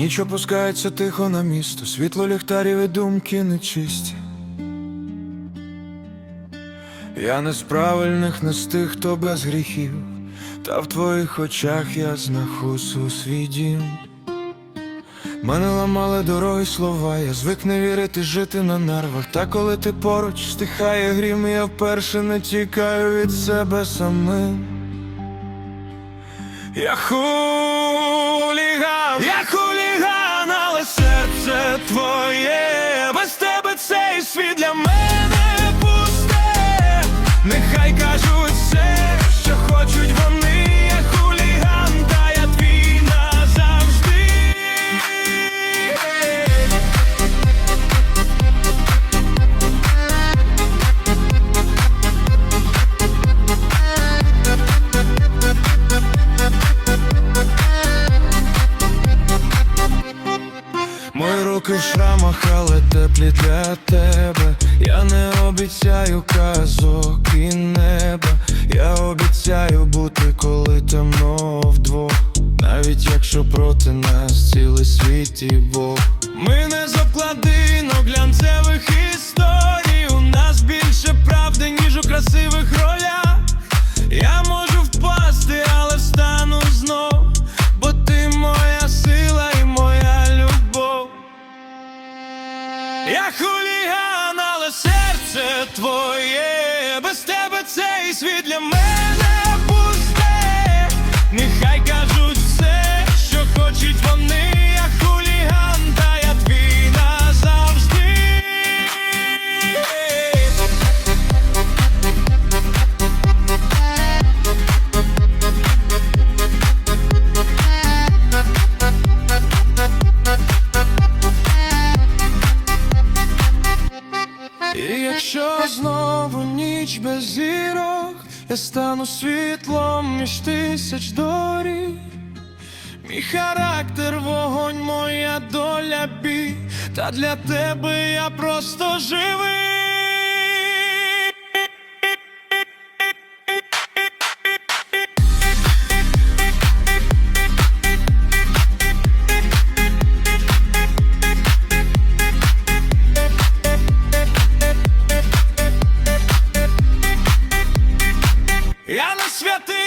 Ніч опускається тихо на місто, світло ліхтарів і думки нечисті. Я не з правильних, не з тих, хто без гріхів, та в твоїх очах я знахусь у свій дім. Мене ламали дороги слова, я звик не вірити, жити на нервах. Та коли ти поруч стихає грім, я вперше не тікаю від себе самим. Я хуліган, я хуліган, але серце твоє, без тебе цей світ для мене Руки шрамах, але теплі для тебе. Я не обіцяю казок і неба. Я обіцяю бути, коли темно вдвох. Навіть якщо проти нас цілий світ і Бог. Ми не з обкладинок глянцевих Я хуліган, але серце твоє, без тебе цей світ для мене І якщо знову ніч без зірок, я стану світлом між тисяч доріг. Мій характер, вогонь, моя доля бій, та для тебе я просто живий. святий.